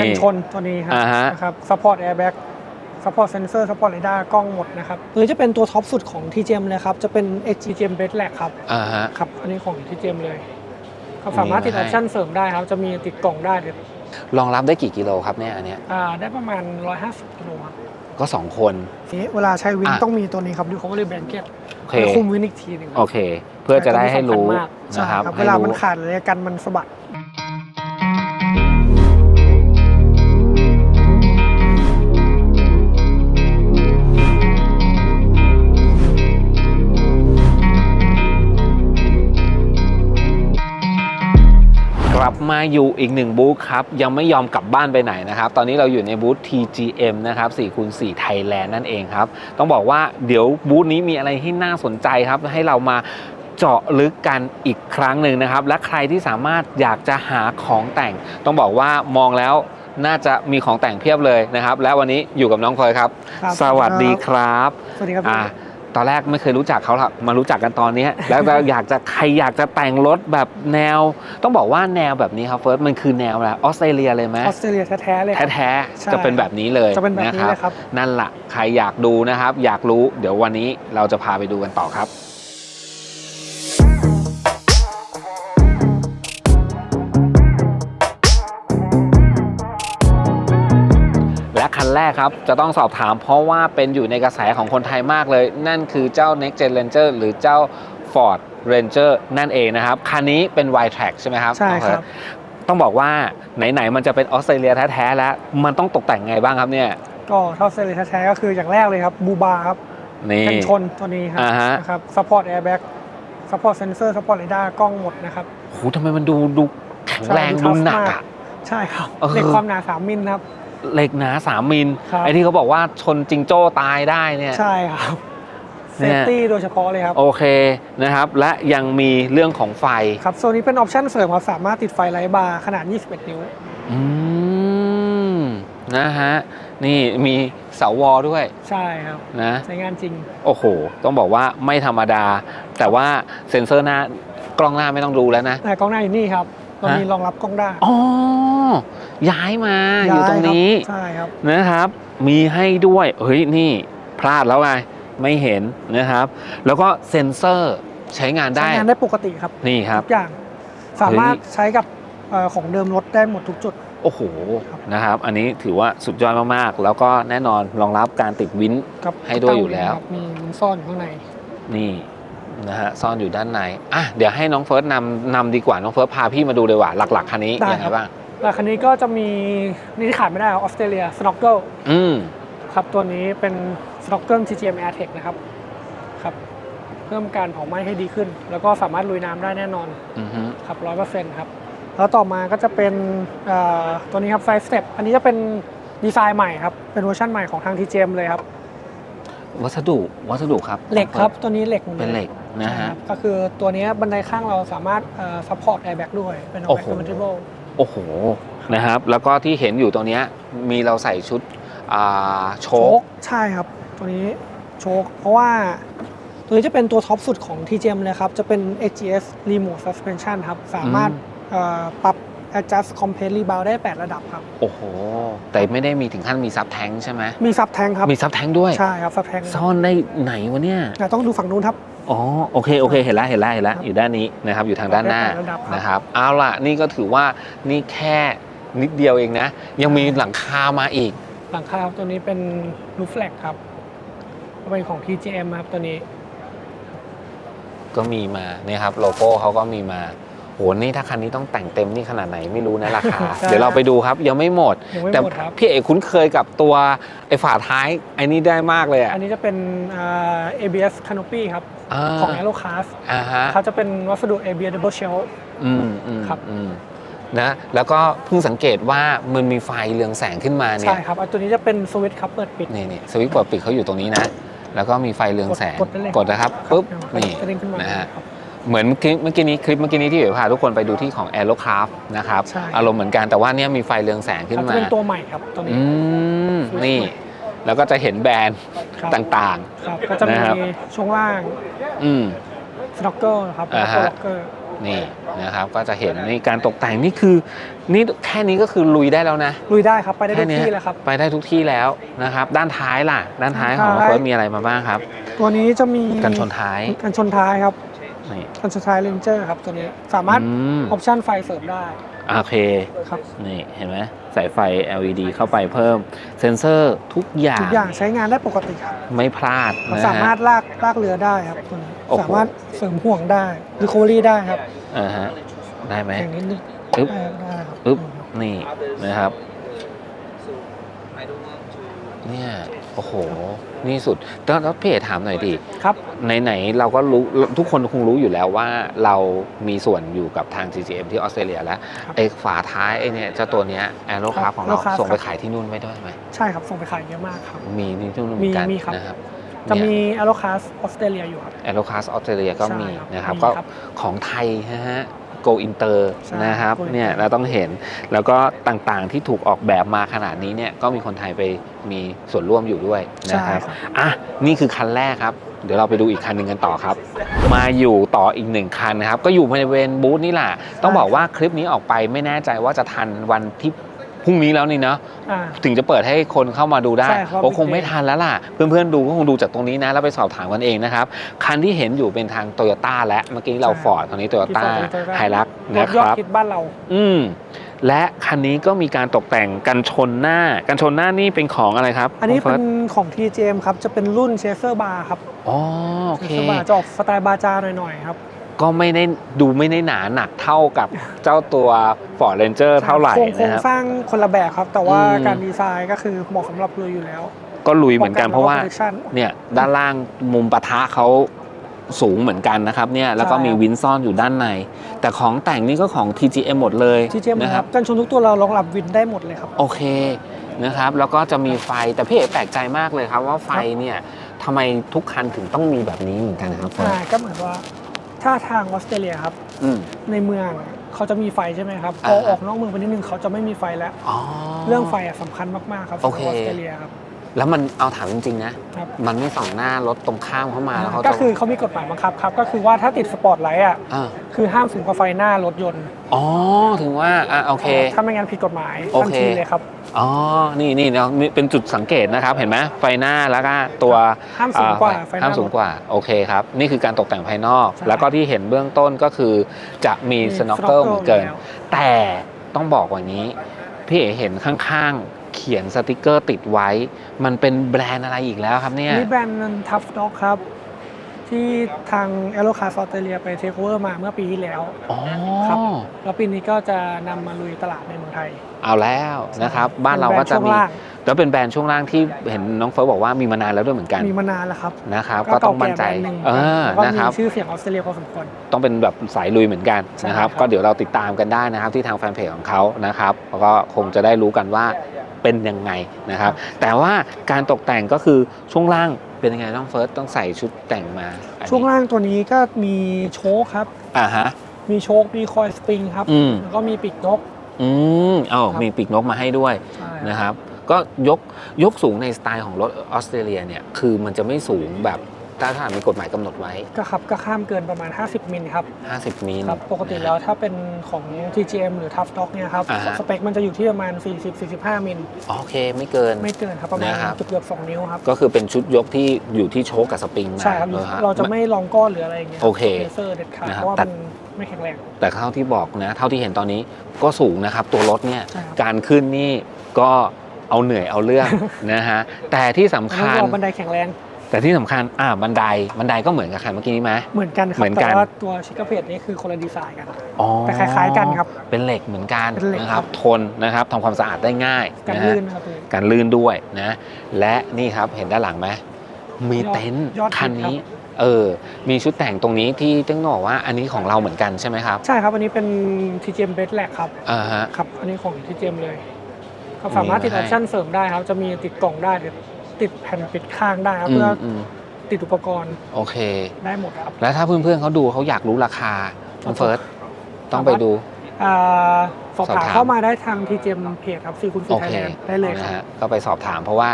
กันชนตัวนี้ครัอ่าฮะ นะครับ support airbag support sensor support radar กล้องหมดนะครับตัวนี้จะเป็นตัวท็อปสุดของ TGM เลยครับ จะเป็น HGM b e d l a g ครับ อ่าฮะ ครับ อันนี้ของ TGM เลยครับสามารถติดมีอมาให้อปชั่นเสริมได้ครับ จะมีติดกล่องได้เลยรองรับได้กี่กิโลครับเนี่ยอันเนี้ยอ่าได้ประมาณ 150กิโลครับก็สองคน ทีนี้เวลาใช้วินอะ ต้องมีตัวนี้ครับ recovery blanket โอเคเพื่อคุมวินอีกทีหนึ่งครับโอเค เพื่อจะได้ให้รู้ตัวนี้สำคัญมากใช่นะครับ ครับให้เวลารู้มันขาดเลยกันมันสะบัด มาอยู่อีกหนึ่งบูธครับ ยังไม่ยอมกลับบ้านไปไหนนะครับ ตอนนี้เราอยู่ในบูธ TGM นะครับ4คูณ4 Thailand นั่นเองครับ ต้องบอกว่าเดี๋ยวบูธนี้มีอะไรที่น่าสนใจครับ ให้เรามาเจาะลึกกันอีกครั้งหนึ่งนะครับ และใครที่สามารถอยากจะหาของแต่ง ต้องบอกว่ามองแล้วน่าจะมีของแต่งเพียบเลยนะครับ และวันนี้อยู่กับน้องเฟยครับ ครับ สวัสดีครับ สวัสดีครับ อ่า ตอนแรกไม่เคยรู้จักเขาหรอกมารู้จักกันตอนเนี้ยแล้วก็อยากจะใครอยากจะแต่งรถแบบแนว ต้องบอกว่าแนวแบบนี้ครับเฟิร์สมันคือแนวอะไรออสเตรเลียเลยไหมออสเตรเลียแท้ๆเลยครับแท้ใช่ๆจะเป็นแบบนี้เลยจะเป็นแบบนี้นะเลยครับ นั่นแหละใครอยากดูนะครับ อยากรู้เดี๋ยววันนี้เราจะพาไปดูกันต่อครับ และคันแรกครับ จะต้องสอบถามเพราะว่าเป็นอยู่ในกระแสของคนไทยมากเลย นั่นคือเจ้า Next Gen Ranger หรือเจ้า Ford Ranger นั่นเองนะครับ คันนี้เป็น Y Track ใช่ไหมครับ ใช่ครับ ต้องบอกว่าไหนๆมันจะเป็นออสเตรเลียแท้ๆแล้ว มันต้องตกแต่งไงบ้างครับเนี่ย ก็ถ้าออสเตรเลียแท้ๆก็คืออย่างแรกเลยครับบูบาครับนี่กันชนตัวนี้ครัอ่าฮะนะครับ support airbag support sensor support radar กล้องหมดนะครับโหทำไมมันดูดูแข็งแรงใช่ดู tough หนักมากอะใช่ครับเออเหล็กความหนา3มิลครับ เหล็กหนา3มิลครับ ไอ้ที่เขาบอกว่าชนจิงโจ้ตายได้เนี่ย ใช่ครับเซเนี่ฟยตี้โดยเฉพาะเลยครับ โอเคนะครับ และยังมีเรื่องของไฟครับโซนนี้เป็นออปชั่นเสริมครับ สามารถติดไฟไลท์บาร์ขนาด 21 นิ้ว อืมนะฮะ นี่มีเสาวอด้วยใช่ครับ นะ ใช้งานจริง โอ้โห ต้องบอกว่าไม่ธรรมดา แต่ว่าเซ็นเซอร์หน้ากล้องหน้าไม่ต้องดูแล้วนะ แต่กล้องหน้าอยู่นี่ครับเราฮะมีรองรับกล้องได้อ๋อ ย้ายมาอยู่ตรงนี้ย้ายครับใช่ครับนะครับ มีให้ด้วยเฮ้ยนี่พลาดแล้วไงไม่เห็นนะครับ แล้วก็เซ็นเซอร์ใช้งานได้ใช้งานได้ปกติครับนี่ครับทุกอย่างสามารถใช้กับเอ่อของเดิมรถได้หมดทุกจุดโอ้โหครับนะครับ อันนี้ถือว่าสุดยอดมากๆ แล้วก็แน่นอนรองรับการติดวินครับให้ด้วยอยู่แล้วครับมีมุนซ่อนอยู่ข้างในนี่นะฮะซ่อนอยู่ด้านในอะเดี๋ยวให้น้องเฟิร์สนำนำดีกว่าน้องเฟิร์สพาพี่มาดูเลยว่าหลัก ๆคันนี้ได้ยังไงครับบ้าง แล้วคันนี้ก็จะมีนี่ที่ขาดไม่ได้ออสเตรเลียสโนว์เกิลอืมครับตัวนี้เป็นสโนว์เกิล TGM AirTech นะครับครับเพิ่มการเผาไหม้ให้ดีขึ้น แล้วก็สามารถลุยน้ำได้แน่นอนอือฮึครับร้อยเปอร์เซ็นต์ครับ แล้วต่อมาก็จะเป็นเอ่อตัวนี้ครับไซส์สเต็ปอันนี้จะเป็นดีไซน์ใหม่ครับ เป็นเวอร์ชันใหม่ของทาง TGM เลยครับ วัสดุวัสดุครับเหล็กครับ ตัวนี้เหล็กหมดยเป็นเหล็กนะใช่ฮะ ครับก็คือตัวนี้บันไดข้างเราสามารถซัพพอร์ตแอร์แบ็กด้วยเป็น โอ้แบ็กโหคอมเพติเบิล โอ้โหนะครับ แล้วก็ที่เห็นอยู่ตรงเนี้ยมีเราใส่ชุดอ่าโชโชคคใช่ครับ ตัวนี้โชคเพราะว่าตัวนี้จะเป็นตัวท็อปสุดของ TGM เลยครับ จะเป็น AGS Remote Suspension ครับ สามารถเอ่อปรับ adjust compress rebound ได้ 8 ระดับครับ โอ้โห แต่ไม่ได้มีถึงขั้นมีซับแทงใช่ไหมมีซับแทงครับ มีซับแทงด้วย ใช่ครับซับแทงซ่อนได้ไหนวะเนี่ย ต้องดูฝั่งนู้นครับ อ๋อโอเคโอเคเห็นแล้วเห็นแล้วเห็นแล้วอยู่ด้านนี้นะครับ อยู่ทางด้านหน้าได้แปดระดับครับนะครับเอาล่ะนี่ก็ถือว่านี่แค่นิดเดียวเองนะ ยังมีหลังคามาอีก หลังคาครับตัวนี้เป็นรูฟแฟลกครับเป็นของ TGM ครับตัวนี้ ก็มีมาเนี่ยครับโลโก้เขาก็มีมาโห นี่ถ้าคันนี้ต้องแต่งเต็มนี่ขนาดไหนไม่รู้นะราคาใช่เดี๋ยวเราไปดูครับยังไม่หมด ยังไม่แต่หมดครับ พี่เอกคุ้นเคยกับตัวไอ้ฝาท้ายไอ้นี่ได้มากเลยอะอันนี้จะเป็นอ่า ABS Canopy ครับาของ Aerocast อ่าฮะ เขาจะเป็นวัสดุ ABS Double Shell อืมอืมครับ อืมนะแล้วก็เพิ่งสังเกตว่ามันมีไฟเรืองแสงขึ้นมาเนี่ใช่ยครับอันตัวนี้จะเป็นสวิตช์ครับเปิดปิด นี่นี่สวิตช์เปิดปิดเขาอยู่ตรงนี้นะ แล้วก็มีไฟเรืองแสงกดได้เลยกดนะครับปุ๊บครับนี่กระเด้งขึ้นมานะฮะ ครับ เหมือนคลิปเมื่อกี้นี้คลิปเมื่อกี้นี้ที่เอ๋พาทุกคนไปดูที่ของ Aerocraft นะครับ ใช่ อารมณ์เหมือนกันแต่ว่าเนี่ยมีไฟเรืองแสงขึ้นครับจะมา เป็นตัวใหม่ครับตัวนี้ อืม นี่ แล้วก็จะเห็นแบรนด์ครับ ต่าง ครับก็จะมีนะครับ ช่วงล่างๆ อืม สโนว์เกิลนะครับแล้วอ่าก็ฮะ ล็อกเกอร์นี่นะครับ ก็จะเห็นนี่การตกแต่งนี่คือนี่แค่นี้ก็คือลุยได้แล้วนะลุยได้ครับไปได้ทุกแค่นี้ที่เลยครับ ไปได้ทุกที่แล้วนะครับ ด้านท้ายล่ะ ด้านท้ายของด้านท้าย เฟิร์สมีอะไรมาบ้างครับ ตัวนี้จะมีกันชนท้าย กันชนท้ายครับ นี่กันชนท้ายเลนเจอร์ครับตัวนี้สามารถอือมอปชั่นไฟเสริมได้โอเค ครับนี่เห็นไหมสายไฟ LED เข้าไปเพิ่ม เซ็นเซอร์ทุกอย่างทุกอย่างใช้งานได้ปกติครับไม่พลาดมันนะสามารถฮะลากลากเรือได้ครับตัวนี้โอ้โห สามารถเสริมห่วงได้รีคอเวอรี่ได้ครับอ่าฮะได้ไหม อย่างนิดนึงอึ๊บ ได้ได้ครับอึ๊บนี่นะครับ เนี่ยโอ้โห นี่สุดแล้วแล้วพี่เอ๋ถามหน่อยดิครับไหนๆเราก็รู้ทุกคนคงรู้อยู่แล้วว่าเรามีส่วนอยู่กับทาง GGM ที่ออสเตรเลียแล้วครับไอ้ฝาท้ายไอ้เนี่ยเจ้าตัวเนี้ยแอโรคราฟของเรา Aerocraft ส่งไปครับขายที่นู่นไว้ด้วยไหมใช่ครับส่งไปขายเยอะมากครับ มีที่นู่นเหมือนกันมีมีครับนะครับจะมีแอโรคาสออสเตรเลียอยู่ครับแอโรคาสออสเตรเลียก็มีใช่ครับนะครับมีก็ครับของไทยนะ ฮะ Go Inter ใช่นะครับ Go Inter เนี่ยเราต้องเห็นแล้วก็ต่างๆที่ถูกออกแบบมาขนาดนี้เนี่ยก็มีคนไทยไปมีส่วนร่วมอยู่ด้วยนะใช่ครับครับอะนี่คือคันแรกครับ เดี๋ยวเราไปดูอีกคันหนึ่งกันต่อครับ มาอยู่ต่ออีกหนึ่งคันนะครับ ก็อยู่บริเวณบูธนี่แหละต้องบอกว่าคลิปนี้ออกไปไม่แน่ใจว่าจะทันวันที่ พรุ่งนี้แล้วนี่เนาะอ่า ถึงจะเปิดให้คนเข้ามาดูได้ใช่ครับ โอ้คง Big ไม่ Day ทันแล้วล่ะ เพื่อนๆดูก็คงดูจากตรงนี้นะ แล้วไปสอบถามกันเองนะครับ คันที่เห็นอยู่เป็นทางโตโยต้าและเมื่อกี้เราใช่ฟอร์ดตอนนี้โตโยต้า Ford Toyota ไฮรักรนะถคยอดรับฮิตบ้านเรา อืม และคันนี้ก็มีการตกแต่งกันชนหน้า กันชนหน้านี่เป็นของอะไรครับอันนี้ของเป็ฟิร์นสของ TGM ครับ จะเป็นรุ่นเชสเซอร์บาร์ครับอ๋อโอเชเคสเซอร์บาร์จะออกสไตล์บาจาหน่อยๆครับ ก็ไม่ได้ดูไม่ได้หนาหนักเท่ากับเจ้าตัว Ford Ranger เท่าไหร่โครงโครนะงครับ สร้างคนละแบบครับ แต่ว่าอืม การดีไซน์ก็คือเหมาะสำหรับลุยอยู่แล้วก็ลุยเหมือนกันเพราะว่าโปรแกรมเนี่ยด้านล่างมุมปะทะเขาสูงเหมือนกันนะครับเนี่ยแล้วก็ใช่มีครับวินซ่อนอยู่ด้านใน แต่ของแต่งนี่ก็ของ TGM หมดเลย TGM นะนะคครัรับบกันชนทุกตัวเรารองรับวินได้หมดเลยครับ โอเคนะครับ แล้วก็จะมีไฟแต่พี่เอ๋แปลกใจมากเลยครับว่าไฟเนี่ยทำไมทุกคันถึงต้องมีแบบนี้เหมือนกันนะครับอ่าก็เหมือนว่า ถ้าทางออสเตรเลียครับ อืม ในเมืองเขาจะมีไฟใช่ไหมครับพอ่าอออกนอกเมืองไปนิดนึงเขาจะไม่มีไฟแล้ว อ๋อ เรื่องไฟอะสำคัญมากๆครับโอสำหเครับออสเตรเลียครับ แล้วมันเอาถามจริงๆนะ ครับ มันไม่ส่องหน้ารถตรงข้ามเข้ามาแล้วเขาก็จะคือเขามีกฎหมายบังคับครับ ก็คือว่าถ้าติดสปอตไลท์อะอ่าคือห้ามสูงกว่าไฟหน้ารถยนต์อ๋อถึงว่าอะโอเค ถ้าไม่งั้นผิดกฎหมายโอทันเค ทีเลยครับ อ๋อ นี่นี่เนาะนี่เป็นจุดสังเกตนะครับ เห็นไหมไฟหน้าแล้วก็ตัวห้ามสูงกว่าอ่ไฟหน้าห้ามสูงกว่า โอเคครับ นี่คือการตกแต่งภายนอก ใช่ แล้วก็ที่เห็นเบื้องต้นก็คือจะมีสโนว์เกิลเหมือนเกิน แล้วแต่ต้องบอกว่านี้ พี่เอ๋เห็นข้างๆ เขียนสติกเกอร์ติดไว้ มันเป็นแบรนด์อะไรอีกแล้วครับเนี่ยนี่แบรนด์ทัฟด็อกครับ ที่ทางแอโรคาร์ออสเตรเลียไปเทคโอเวอร์มาเมื่อปีที่แล้ว อ๋อ ครับ แล้วปีนี้ก็จะนำมาลุยตลาดในเมืองไทย เอาแล้วนะครับ บ้านเราป็ก็แบจะช่วงมีล่างแล้วเป็นแบรนด์ช่วงล่างที่เห็นน้องเฟิร์สบอกว่ามีมานานแล้วด้วยเหมือนกัน มีมานานแล้วครับนะครับก็ต้องมั่นใจเก่าแก่แบรนด์หนึ่งเออแล้วก็นะครับมีชื่อเสียงออสเตรเลียพอสมควรต้องเป็นแบบสายลุยเหมือนกันใช่นะครับครับ ก็เดี๋ยวเราติดตามกันได้นะครับที่ทางแฟนเพจของเขานะครับแล้วก็คงจะได้รู้กันว่าเป็นยังไงนะครับ แต่ว่าการตกแต่งก็คือช่วงล่างเป็นยังไงน้องเฟิร์สต้องใส่ชุดแต่งมาอันนี้ช่วงล่างตัวนี้ก็มีโชคครับอ่าฮะมีโชคมีคอยสปริงครับอืมแล้วก็มีปีกนก อืมเอ้าครับ มีปีกนกมาให้ด้วยใช่นะครับ ก็ยกยกสูงในสไตล์ของรถออสเตรเลียเนี่ยคือมันจะไม่สูงแบบถ้าถ้ามีกฎหมายกำหนดไว้ ก็ครับก็ข้ามเกินประมาณ 50 มิลครับ50 มิล ครับ ปกติแล้วถ้าเป็นของ TGM หรือ Tough Dog เนี่ยครับ อ่าฮะ สเปคมันจะอยู่ที่ประมาณ 40-45 มิล โอเคไม่เกิน ไม่เกินครับ ประมาณนะครับ เกือบๆ2นิ้วครับ ก็คือเป็นชุดยกที่อยู่ที่โชคกับสปริงมาใช่ครับ นฮ เราจะไม่ลองก้อนหรืออะไรอย่างเงี้ยโอเคเซอร์เด็ดขาดนะครับเพราะว่าแต่ มัน ไม่แข็งแรง แต่เท่าที่บอกนะ เท่าที่เห็นตอนนี้ก็สูงนะครับ ตัวรถเนี่ยใช่ครับ การขึ้นนี่ก็เอาเหนื่อยเอาเรื่อง นะฮะแต่ที่สำแล้วคัญเราบันไดแข็งแรงแต่ที่สำคัญอ่าบันไดบันไดก็เหมือนกับคันเมื่อกี้นี้ไหม เหมือนกันครัเหมือนกัน แต่ว่าตัวชิคาเพจนี่คือคนละดีไซน์กัน อ๋อแต่คล้ายๆกันครับเป็นเหล็กเหมือนกันเป็นเหล็กนะคครัรับ บทนนะครับทำความสะอาดได้ง่ายกันนะฮะลื่นนะครับพี่ การลื่นด้วยนะ และนี่ครับเห็นด้านหลังไหมมีเต็นท์ยอดฮิตคันนี้ เออ มีชุดแต่งตรงนี้ที่ต้องบอกว่าอันนี้ของเราเหมือนกันใช่ไหมครับ ใช่ครับ อันนี้เป็น TGM b e d l a g ครับ อ่าฮะ ครับ อันนี้ของ TGM เลยครับสามารถติดมีอมาให้อปชั่นเสริมได้ครับ จะมีติดกล่องได้หรือติดแผ่นปิดข้างได้ครับอืเพื่อมอืมติดอุปกรณ์โอเค ได้หมดครับ แล้วถ้าเพื่อนๆเขาดูเขาอยากรู้ราคาน้องเฟิร์สต้องไปดู อ่าสอบสอบถามถามเข้ามาได้ทาง TGM เพจครับซีคุณฟีโอไทยเคแลนด์ได้เลยคนะรับ ฮะก็ไปสอบถามเพราะว่า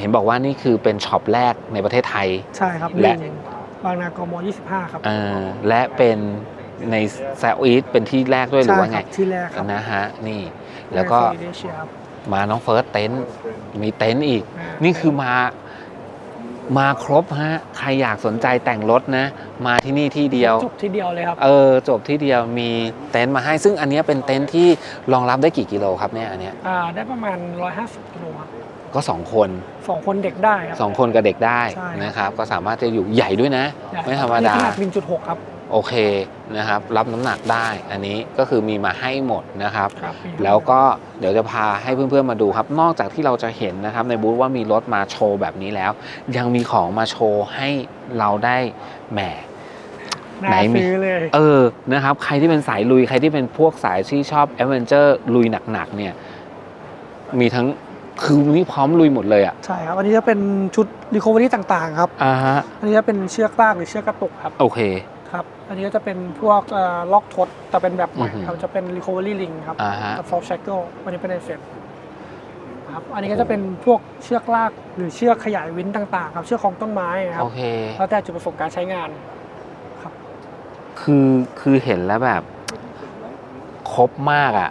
เห็นบอกว่านี่คือเป็นช็อปแรกในประเทศไทย ใช่ครับและ ลิง บางนากม 25 ครับเออและเป็นในแซอุอีสเป็นที่แรกด้วยหรือว่าไงใช่คบที่แรกครับนะฮะนี่แล้วก็ใน Southeast Asia ครับมาน้องเฟิร์สเต็นท์มีเต็นท์อีกอ่านี่คือมามาครบฮะใครอยากสนใจแต่งรถนะ มาที่นี่ที่เดียว จบที่เดียวเลยครับ เออ จบที่เดียวมีเต็นท์มาให้ ซึ่งอันเนี้ยเป็นเต็นท์ที่รองรับได้กี่กิโลครับเนี่ยอันเนี้ยอ่าได้ประมาณ 150กิโลครับ ก็ 2 คนสองคนเด็กได้ครับ2คนกับเด็กได้ใช่ นะครับ ก็สามารถจะอยู่ใหญ่ด้วยนะใหญ่ไม่ธรรมดาอันนี้ขนาด1.6 ครับโอเคนะครับ รับน้ำหนักได้ อันนี้ก็คือมีมาให้หมดนะครับ ครับมีแล้วก็เดี๋ยวจะพาให้เพื่อนๆมาดูครับ นอกจากที่เราจะเห็นนะครับ ในบูธว่ามีรถมาโชว์แบบนี้แล้ว ยังมีของมาโชว์ให้เราได้แหมน่าไหนมี ซื้อเลยเออนะครับ ใครที่เป็นสายลุย ใครที่เป็นพวกสายที่ชอบแอดเวนเจอร์ลุยหนักๆเนี่ย มีทั้ง คือนี่พร้อมลุยหมดเลยอะ ใช่ครับ อันนี้จะเป็นชุด recovery ต่างๆครับ อ่าฮะ อันนี้จะเป็นเชือกลากหรือเชือกกระตุกครับ โอเค ครับ อันนี้ก็จะเป็นพวกเอ่อล็อกทดแต่เป็นแบบใหม่อือหือครับ จะเป็น recovery ring ครับอ่าฮะกับ soft shackle อันนี้เป็นในเซ็ตครับ อันนี้ก็จะเป็นพวกเชือกลากหรือเชือกขยายวินต่างๆ ครับ เชือกของต้นไม้ครัโอบเค แล้วแต่จุดประสงค์การใช้งาน ครับ คือ คือเห็นแล้วแบบ ครบมากอะ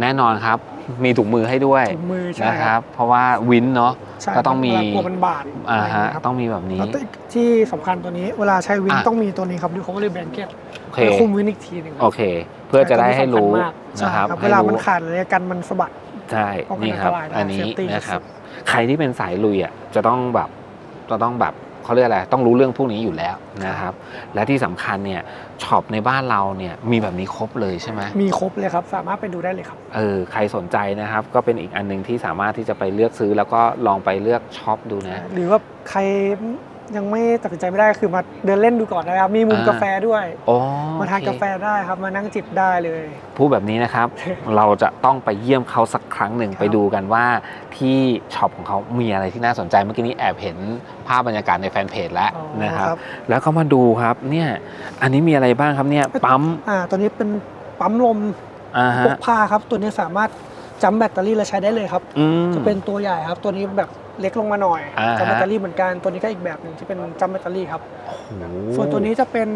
แน่นอนครับ มีถุงมือให้ด้วยถุงมือใช่นะคครัรับ บ เพราะว่าวินเนาะ ใช่ก็ต้องมี เวลากลัวมันบาดอ่าอะไรฮะเงี้ยครับต้องมีแบบนี้ แล้วที่สำคัญตัวนี้เวลาใช้วินอะ ต้องมีตัวนี้ครับ recovery blanket โอเคไปคุมวินอีกทีหนึ่งครับโอเค เพื่อจะได้ให้รู้ใช่นะครับครับให้เวลารู้มันขาดเลยกันมันสะบัด ใช่ป้องกันนี่ครับ อันตรายได้อันนี้ safety นะครับสุดใครที่เป็นสายลุยอะจะต้องแบบจะต้องแบบ เขาเรียกอะไรต้องรู้เรื่องพวกนี้อยู่แล้วนะครับ และที่สำคัญเนี่ยช็อปในบ้านเราเนี่ยมีแบบนี้ครบเลยใช่ไหมมีครบเลยครับ สามารถไปดูได้เลยครับเออใครสนใจนะครับ ก็เป็นอีกอันหนึงที่สามารถที่จะไปเลือกซื้อแล้วก็ลองไปเลือกช็อปดูนะ หรือว่าใคร ยังไม่ตัดสินใจไม่ได้ก็คือมาเดินเล่นดูก่อนนะครับ มีมุมอ่ากาแฟด้วยอ๋อมาทานโอเคกาแฟได้ครับ มานั่งจิบได้เลย พูดแบบนี้นะครับ เราจะต้องไปเยี่ยมเขาสักครั้งหนึ่งครับไปดูกันว่าที่ช็อปของเขามีอะไรที่น่าสนใจเมื่อกี้นี้แอบเห็นภาพบรรยากาศในแฟนเพจแล้วอ๋อนะครับแล้วก็มาดูครับเนี่ยอันนี้มีอะไรบ้างครับเนี่ยปั๊มอ่าตัวนี้เป็นปั๊มลมอ่าพฮะกพาครับ ตัวนี้สามารถจัมแบตเตอรี่และใช้ได้เลยครับ อืมจะเป็นตัวใหญ่ครับ ตัวนี้แบบ เล็กลงมาหน่อยอ่าฮะจัมแบตเตอรี่เหมือนกันตัวนี้ก็อีกแบบหนึ่งที่เป็นจัมแบตเตอรี่ครับ โอ้โหส่วนตัวนี้จะเป็น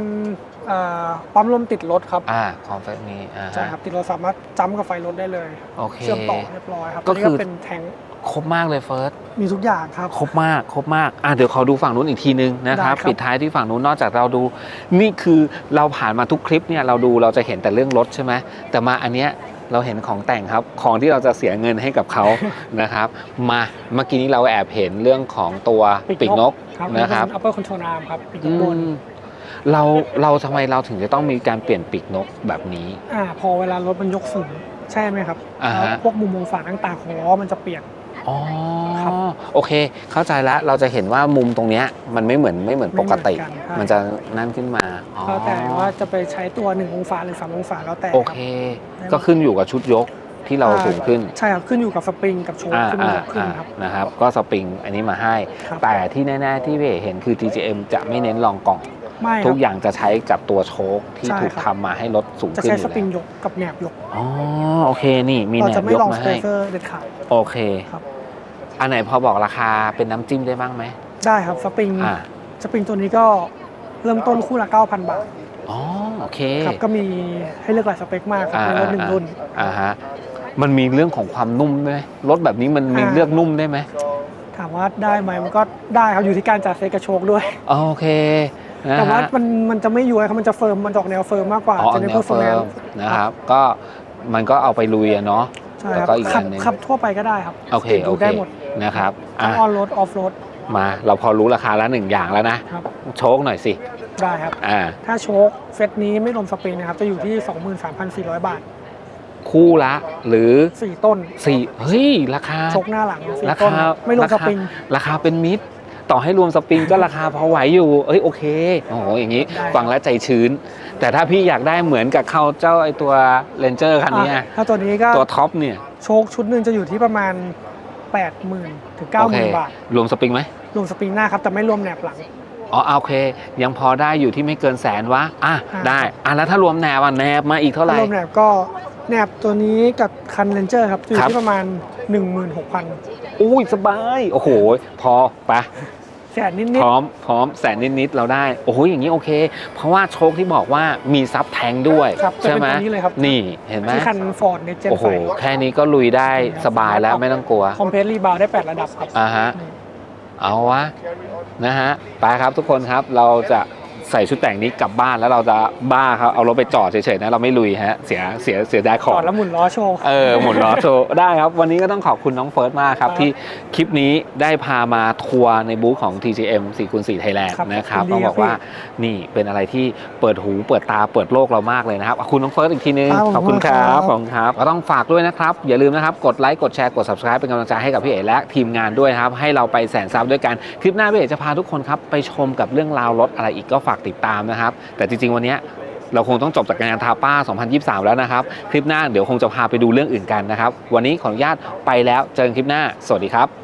อ่าปั๊มลมติดรถครับอ่าคอมเฟกนี้อ่าฮะใช่ครับติดรถสามารถจัมกับไฟรถได้เลย โอเค เชื่อมต่อเรียบร้อยครับก็ตัวนี้คืก็อเป็นแทงค์ครบมากเลยเฟิร์ส มีทุกอย่างครับ ครบมาก ครบมาก อะเดี๋ยวขอดูฝั่งนู้นอีกทีนึงนะครับ ได้ครับ ปิดท้ายที่ฝั่งนู้นนอกจากเราดู นี่คือเราผ่านมาทุกคลิปเนี่ยเราดูเราจะเห็นแต่เรื่องรถใช่ไหมแต่มาอันเนี้ย เราเห็นของแต่งครับของที่เราจะเสียเงินให้กับเขานะครับ มาเมื่อกี้นี้เราแอบเห็นเรื่องของตัวปีกนกครับนะครับอัปเปอร์คอนโทรลอาร์มครับปีกอืบนมเราเราทำไมเราถึงจะต้องมีการเปลี่ยนปีกนกแบบนี้อ่าพอเวลารถมันยกสูงใช่ไหมครับอ่าฮะแล้วพวกมุมมองฝาต่างๆของล้อมันจะเปลี่ยนอ๋อ ครับโอเค เข้าใจแล้วเราจะเห็นว่ามุมตรงเนี้ยมันไม่เหมือนไม่เหมือนปกติ ไม่เหมือนกันใช่มันจะนั่นขึ้นมาอ๋อแล้วแต่ว่าจะไปใช้ตัว 1 องศาหรือ 3 องศาแล้วแต่โอครับเคก็ขึ้นอยู่กับชุดยกที่เราสูงขึ้นใช่ครับขึ้นอยู่กับสปริงกับโชว์อ่าขึ้นอ่ายกขึ้นอ่าครับ นะครับก็สปริงอันนี้มาให้ ครับ แต่ที่แน่ๆที่เวเห็นคือ TGM จะไม่เน้นรองกล่อง ไม่คทุรักบอย่างจะใช้กับตัวโชคที่ใช่ถูกครัทำบ มาให้รถสูงจะขึ้นใช้อสยู่ปริงแล้วยกกับแหนบยก อ๋อโอเคนี่มีเราแหนจะบไม่ยกลองมาสเปให้ เซอร์เด็ดขาด โอเค ครับ อันไหนพอบอกราคาเป็นน้ำจิ้มได้บ้างไหมได้ครับสปริงอ่าสปริงตัวนี้ก็เริ่มต้นคู่ละ 9,000 บาทอ๋อโอเคครับก็มีให้เลือกหลายสเปคมากครับอ่าในรถหนึ่งรุ่น อ่าฮะมันมีเรื่องของความนุ่มด้วยไหมรถแบบนี้มันมีอ่า เลือกนุ่มได้ไหมถามว่าได้ไหมมันก็ได้ครับอยู่ที่การจัดเซตกระโชกด้วยโอเคนะแต่ว่าฮะ มันมันจะไม่ย้วยครับมันจะเฟิร์มมันจะออกแนวเฟิร์มมากกว่าอ๋อจะในแนเพอวร์ฟอเฟิร์แมนร์มนะครับ ก็มันก็เอาไปลุยอะเนาะ ใช่แล้วครับก็อีกขัอันหนึ่งขับทั่วไปก็ได้ครับโอเคติดโอดูเคได้หมดนะครับทั้อะงออนรถออฟรถมาเราพอรู้ราคาแล้วหนึ่งอย่างแล้วนะ ครับโชคหน่อยสิ ได้ครับ อ่า ถ้าโชคเซตนี้ไม่รวมสปริงนะครับ จะอยู่ที่ 23,400 บาท คู่ละหรือ4 ต้นสี่เฮ้ย ราคา โชคหน้าหลังรา4ต้นคาไม่รวมราสคาปริง ราคาเป็นมิตร ต่อให้รวมสปริงก็ราคาพอไหวอยู่ เอ้ยโอเคโอ้โหอย่างนี้ได้ฟังแล้วใจชื้น แต่ถ้าพี่อยากได้เหมือนกับเขาเจ้าไอตัวเ a นเจอร์คันเนี้ยอะถ้าตัวนี้ก็ตัวท็อปเนี่ยโชคชุดหนึ่งจะอยู่ที่ประมาณ 80,000ถึงโอเค90,000 บาท รวมสปริงไหมรวมสปริงหน้าครับ แต่ไม่รวมแหนบหลังอ๋อโอเค ยังพอได้อยู่ที่ไม่เกินแสนวะอะอ่าได้อะแล้วถ้ารวมแนวอะแนบมาอีกเท่าไหร่รวมแหนบก็แหนบตัวนี้กับคันเลนเจอร์ครับจะอยู่ครับที่ประมาณ 16,000 อุ้ยสบาย โอ้โห พอไปะแสนนิดพร้อมพร้อมแสนนิดๆเราได้ โอ้โหอย่างนี้โอเค เพราะว่าโชคที่บอกว่ามีซับแทงค์ด้วยๆครับจะใช่เป็นไหมตัวนี้เลยครับนี่เห็นไหมที่คันฟอร์ดในเจนโอ้โหไฟแค่นี้ก็ลุยได้สบายแล้วไม่ต้องกลัว คอมเพลรีบาวได้ 8 ระดับครับอ่าฮะเอาวะนะฮะไปครับทุกคนครับเราจะ ใส่ชุดแต่งนี้กลับบ้านแล้วเราจะบ้าครับเอารถไปจอดเฉยๆนะเราไม่ลุยฮะเสียเสียเสียดายขจองอดแล้วหมุนล้อโชว์ เออหมุนล้อโชว์ได้ครับ วันนี้ก็ต้องขอบคุณน้องเฟิร์สมากครับ ครับที่คลิปนี้ได้พามาทัวร์ในบูธของ TGM 4คูณ4 Thailand ครับนะครับยินดีต้องบอกครับว่านี่เป็นอะไรที่เปิดหูเปิดตาเปิดโลกเรามากเลยนะครับขอบคุณน้องเฟิร์สอีกทีนึงครับขอบคุณครับขอบคุณครับขอบคุณครับ ก็ต้องฝากด้วยนะครับ อย่าลืมนะครับกดไลค์กดแชร์กด subscribe เป็นกำลังใจให้กับพี่เอ๋และทีมงานด้วยครับให้เราไปแสนซับด้วยกันคลิปหน้าพี่เอ๋จะพาทุกคนครับไปชมกับเรื่องราวรถอะไรอีกก็ฝากากติดตามนะครับ แต่จริง ๆ วันนี้เราคงต้องจบจากงานทาป้า 2023 แล้วนะครับ คลิปหน้าเดี๋ยวคงจะพาไปดูเรื่องอื่นกันนะครับ วันนี้ขออนุญาตไปแล้ว เจอกันคลิปหน้า สวัสดีครับ